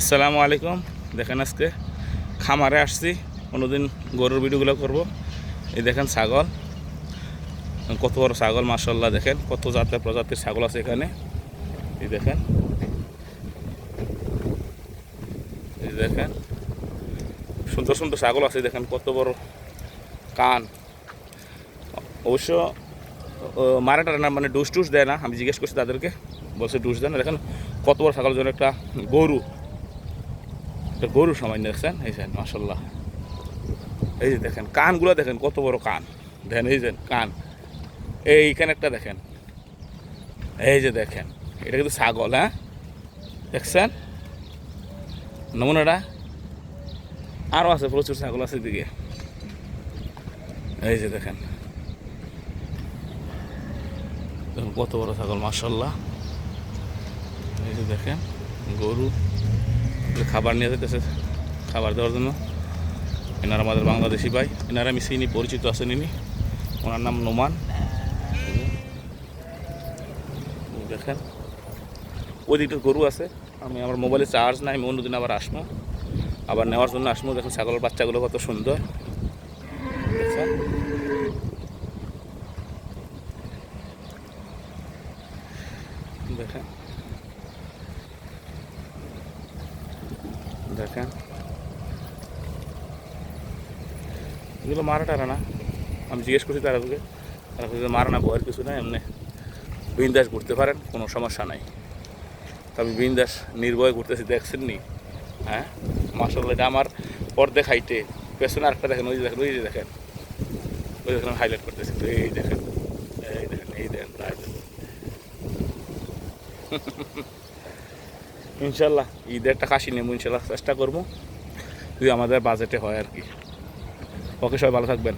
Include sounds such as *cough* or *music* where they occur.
আসসালামু আলাইকুম। দেখেন আজকে খামারে আসছি, কোনোদিন গরুর ভিডিওগুলো করব। এই দেখেন ছাগল, কত বড় ছাগল মাসাল্লাহ দেখেন, কত জাতের প্রজাতির ছাগল আছে এখানে। এই দেখেন এই দেখেন, সুন্দর সুন্দর ছাগল আছে, দেখেন কত বড় কান। অবশ্য মারা টারা না মানে ডুস টুস দেয় না, আমি জিজ্ঞেস করছি তাদেরকে, বলছে ডুস দেয় না। দেখেন কত বড় ছাগলের জন্য একটা গরু। একটা গরু সামান্য দেখছেন? এই যে মাসাল্লাহ এই যে দেখেন, কানগুলো দেখেন, কত বড় কান। দেখেন, এই যে কান। এইখানে একটা দেখেন। এই যে দেখেন, এটা কিন্তু ছাগল হ্যাঁ? দেখছেন? নমুনাটা? আরও আছে, প্রচুর ছাগল আছে দিকে এই যে দেখেন। কত বড় ছাগল মাসাল্লাহ এই যে দেখেন, গরু। খাবার নিয়ে যেতেছে খাবার দেওয়ার জন্য। এনারা আমাদের বাংলাদেশি ভাই। এনারা আমি চিনি, পরিচিত আছেন ইনি। ওনার নাম নোমান। দেখেন ওই দিকটা গরু আছে। আমি আমার মোবাইলে চার্জ নাই, আমি অন্যদিন আবার আসব। আবার নেওয়ার জন্য আসব। দেখেন ছাগলের বাচ্চাগুলো কত সুন্দর। দেখেন। দেখেন। এগুলো মারা টারা না। আমি জিজ্ঞেস করছি তারা তোকে তারা মারা না ভয়ের কিছু নাই এমনি বিন্দাস ঘুরতে পারেন, কোনো সমস্যা নাই। তো আমি বিন্দাস নির্ভয় ঘুরতেছি দেখছেন নি হ্যাঁ? মাসাল্লাহ এটা আমার অর্ধেক হাইটে। পেছনে আরেকটা দেখেন, ওই দেখেন, ওই যে দেখেন। ওই দেখেন হাইলাইট করতেছি, এই দেখেন এই দেখেন এই দেখেন। *laughs* ইনশাল্লাহ ঈদের একটা কাশি নেব, ইনশাল্লাহ চেষ্টা করব। যদি আমাদের বাজেটে হয় আর কি। ওকে, সবাই ভালো থাকবেন।